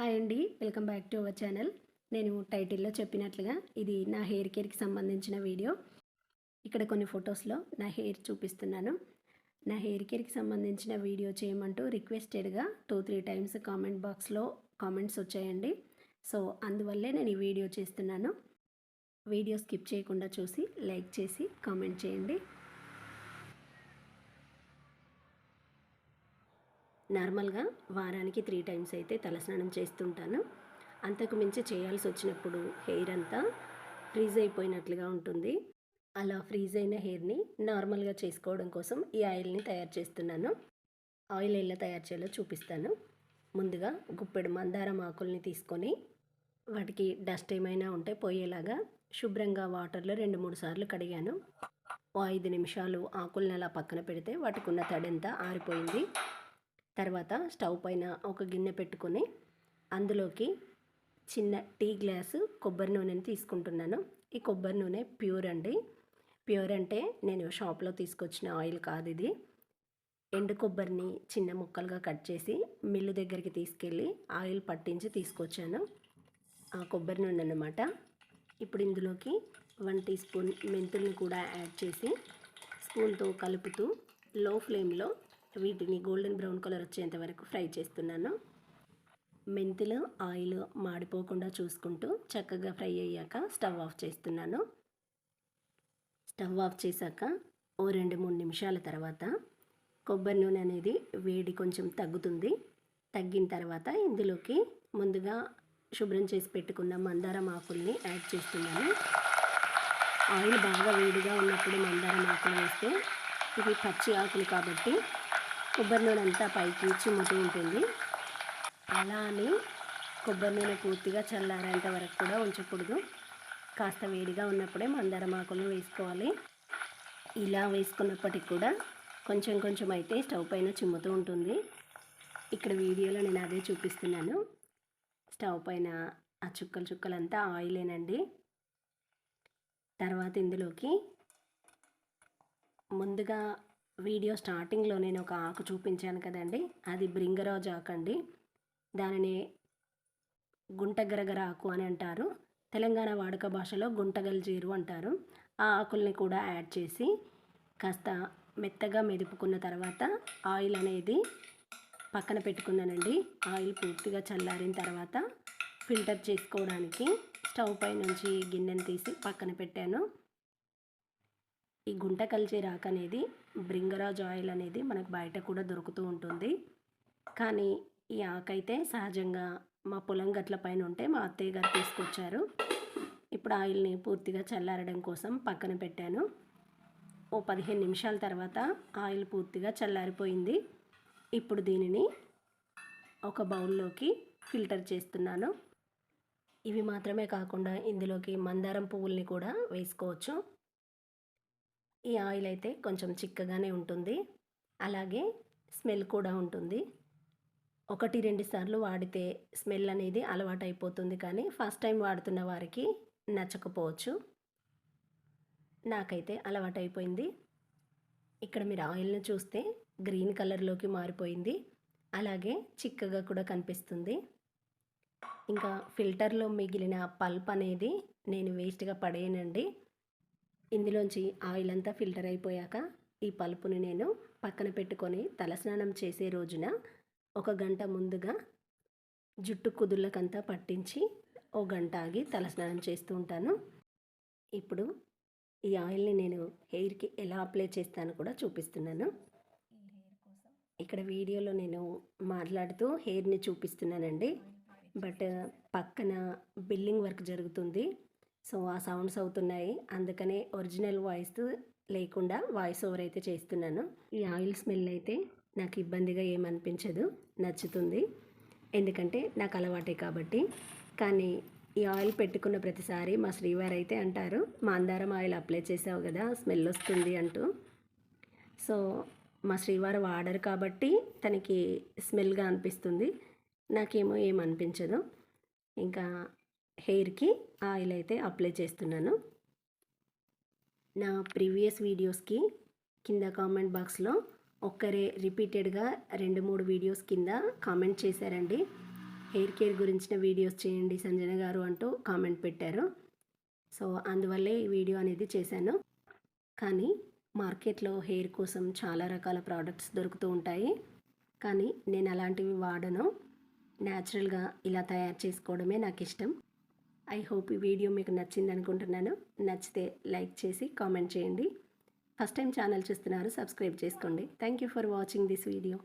Hi అండి welcome back to our channel. నేను టైటిల్లో చెప్పినట్లుగా ఇది నా హెయిర్ కేర్కి సంబంధించిన వీడియో. ఇక్కడ కొన్ని ఫొటోస్లో నా హెయిర్ చూపిస్తున్నాను. నా హెయిర్ కేర్కి సంబంధించిన వీడియో చేయమంటూ రిక్వెస్టెడ్గా టూ త్రీ టైమ్స్ కామెంట్ బాక్స్లో కామెంట్స్ వచ్చాయండి. సో అందువల్లే నేను ఈ వీడియో చేస్తున్నాను. వీడియో స్కిప్ చేయకుండా చూసి లైక్ చేసి కామెంట్ చేయండి. నార్మల్గా వారానికి త్రీ టైమ్స్ అయితే తలస్నానం చేస్తుంటాను. అంతకు మించి చేయాల్సి వచ్చినప్పుడు హెయిర్ అంతా ఫ్రీజ్ అయిపోయినట్లుగా ఉంటుంది. అలా ఫ్రీజ్ అయిన హెయిర్ని నార్మల్గా చేసుకోవడం కోసం ఈ ఆయిల్ని తయారు చేస్తున్నాను. ఆయిల్ ఎలా తయారు చేయాలో చూపిస్తాను. ముందుగా గుప్పెడు మందారం ఆకుల్ని తీసుకొని వాటికి డస్ట్ ఏమైనా ఉంటే పోయేలాగా శుభ్రంగా వాటర్లో రెండు మూడు సార్లు కడిగాను. ఓ ఐదు నిమిషాలు ఆకుల్ని అలా పక్కన పెడితే వాటికి ఉన్న తడంతా ఆరిపోయింది. తర్వాత స్టవ్ పైన ఒక గిన్నె పెట్టుకొని అందులోకి చిన్న టీ గ్లాసు కొబ్బరి నూనెని తీసుకుంటున్నాను. ఈ కొబ్బరి నూనె ప్యూర్ అండి. ప్యూర్ అంటే నేను షాప్లో తీసుకొచ్చిన ఆయిల్ కాదు ఇది. ఎండు కొబ్బరిని చిన్న ముక్కలుగా కట్ చేసి మిల్లు దగ్గరికి తీసుకెళ్ళి ఆయిల్ పట్టించి తీసుకొచ్చాను. ఆ కొబ్బరి నూనె అనమాట ఇప్పుడు ఇందులోకి వన్ టీ స్పూన్ మెంతుల్ని కూడా యాడ్ చేసి స్పూన్తో కలుపుతూ లో ఫ్లేమ్లో వీటిని గోల్డెన్ బ్రౌన్ కలర్ వచ్చేంత వరకు ఫ్రై చేస్తున్నాను. మెంతులు ఆయిల్ మాడిపోకుండా చూసుకుంటూ చక్కగా ఫ్రై అయ్యాక స్టవ్ ఆఫ్ చేస్తున్నాను. స్టవ్ ఆఫ్ చేశాక ఓ రెండు మూడు నిమిషాల తర్వాత కొబ్బరి నూనె అనేది వేడి కొంచెం తగ్గుతుంది. తగ్గిన తర్వాత ఇందులోకి ముందుగా శుభ్రం చేసి పెట్టుకున్న మందారం ఆకుల్ని యాడ్ చేస్తున్నాను. ఆయిల్ బాగా వేడిగా ఉన్నప్పుడు మందారం ఆకులు వేస్తే ఇవి పచ్చి ఆకులు కాబట్టి కొబ్బరి నూనె అంతా పైకి చిమ్ముతూ ఉంటుంది. అలా అని కొబ్బరి నూనె పూర్తిగా చల్లారేంత వరకు కూడా ఉంచకూడదు. కాస్త వేడిగా ఉన్నప్పుడే మందారం ఆకులు వేసుకోవాలి. ఇలా వేసుకున్నప్పటికి కూడా కొంచెం కొంచెం అయితే స్టవ్ పైన చిమ్ముతూ ఉంటుంది. ఇక్కడ వీడియోలో నేను అదే చూపిస్తున్నాను. స్టవ్ పైన ఆ చుక్కలు చుక్కలంతా ఆయిలేనండి తర్వాత ఇందులోకి ముందుగా వీడియో స్టార్టింగ్లో నేను ఒక ఆకు చూపించాను కదండి. అది బ్రింగరాజు ఆకు అండి దానిని గుంటగరగర ఆకు అని అంటారు. తెలంగాణ వాడుక భాషలో గుంటగల్జీరు అంటారు. ఆ ఆకుల్ని కూడా యాడ్ చేసి కాస్త మెత్తగా మెదుపుకున్న తర్వాత ఆయిల్ అనేది పక్కన పెట్టుకున్నానండి. ఆయిల్ పూర్తిగా చల్లారిన తర్వాత ఫిల్టర్ చేసుకోవడానికి స్టవ్ పై నుంచి గిన్నెను తీసి పక్కన పెట్టాను. ఈ గుంట కలిచే రాక్ అనేది బ్రింగరాజ్ ఆయిల్ అనేది మనకు బయట కూడా దొరుకుతూ ఉంటుంది. కానీ ఈ ఆకైతే సహజంగా మా పొలం గట్ల పైన ఉంటే మా అత్తయ్య గారు తీసుకొచ్చారు. ఇప్పుడు ఆయిల్ని పూర్తిగా చల్లారడం కోసం పక్కన పెట్టాను. ఓ పదిహేను నిమిషాల తర్వాత ఆయిల్ పూర్తిగా చల్లారిపోయింది. ఇప్పుడు దీనిని ఒక బౌల్లోకి ఫిల్టర్ చేస్తున్నాను. ఇవి మాత్రమే కాకుండా ఇందులోకి మందారం పువ్వుల్ని కూడా వేసుకోవచ్చు. ఈ ఆయిల్ అయితే కొంచెం చిక్కగానే ఉంటుంది. అలాగే స్మెల్ కూడా ఉంటుంది. ఒకటి రెండు సార్లు వాడితే స్మెల్ అనేది అలవాటు అయిపోతుంది కానీ ఫస్ట్ టైం వాడుతున్న వారికి నచ్చకపోవచ్చు. నాకైతే అలవాటు అయిపోయింది ఇక్కడ మీరు ఆయిల్ని చూస్తే గ్రీన్ కలర్లోకి మారిపోయింది. అలాగే చిక్కగా కూడా కనిపిస్తుంది. ఇంకా ఫిల్టర్లో మిగిలిన పల్ప్ అనేది నేను వేస్ట్గా పడేయనండి. ఇందులోంచి ఆయిల్ అంతా ఫిల్టర్ అయిపోయాక ఈ పలుపుని నేను పక్కన పెట్టుకొని తలస్నానం చేసే రోజున ఒక గంట ముందుగా జుట్టు కుదుళ్ళకంతా పట్టించి ఓ గంట ఆగి తలస్నానం చేస్తూ ఉంటాను. ఇప్పుడు ఈ ఆయిల్ని నేను హెయిర్కి ఎలా అప్లై చేస్తాను కూడా చూపిస్తున్నాను. ఇక్కడ వీడియోలో నేను మాట్లాడుతూ హెయిర్ని చూపిస్తున్నానండి. బట్ పక్కన బిల్లింగ్ వర్క్ జరుగుతుంది. సో ఆ సౌండ్స్ అవుతున్నాయి. అందుకనే ఒరిజినల్ వాయిస్ లేకుండా వాయిస్ ఓవర్ అయితే చేస్తున్నాను. ఈ ఆయిల్ స్మెల్ అయితే నాకు ఇబ్బందిగా ఏమనిపించదు. నచ్చుతుంది. ఎందుకంటే నాకు అలవాటే కాబట్టి. కానీ ఈ ఆయిల్ పెట్టుకున్న ప్రతిసారి మా శ్రీవారు అయితే అంటారు మా ఆయిల్ అప్లై చేసావు కదా స్మెల్ వస్తుంది అంటూ. సో మా శ్రీవారు వాడరు కాబట్టి తనకి స్మెల్గా అనిపిస్తుంది. నాకేమో ఏమనిపించదు. ఇంకా హెయిర్కి ఆయిల్ అయితే అప్లై చేస్తున్నాను. నా ప్రీవియస్ వీడియోస్కి కింద కామెంట్ బాక్స్లో ఒక్కరే రిపీటెడ్గా రెండు మూడు వీడియోస్ కింద కామెంట్ చేశారండి. హెయిర్ కేర్ గురించిన వీడియోస్ చేయండి సంజన గారు అంటూ కామెంట్ పెట్టారు. సో అందువల్లే ఈ వీడియో అనేది చేశాను. కానీ మార్కెట్లో హెయిర్ కోసం చాలా రకాల ప్రోడక్ట్స్ దొరుకుతూ ఉంటాయి. కానీ నేను అలాంటివి వాడను. న్యాచురల్గా ఇలా తయారు చేసుకోవడమే నాకు ఇష్టం ఐ హోప్ ఈ వీడియో మీకు నచ్చింది అనుకుంటున్నాను. నచ్చితే లైక్ చేసి కామెంట్ చేయండి. ఫస్ట్ టైం ఛానల్ చూస్తున్నారు సబ్స్క్రైబ్ చేసుకోండి. Thank you for watching this video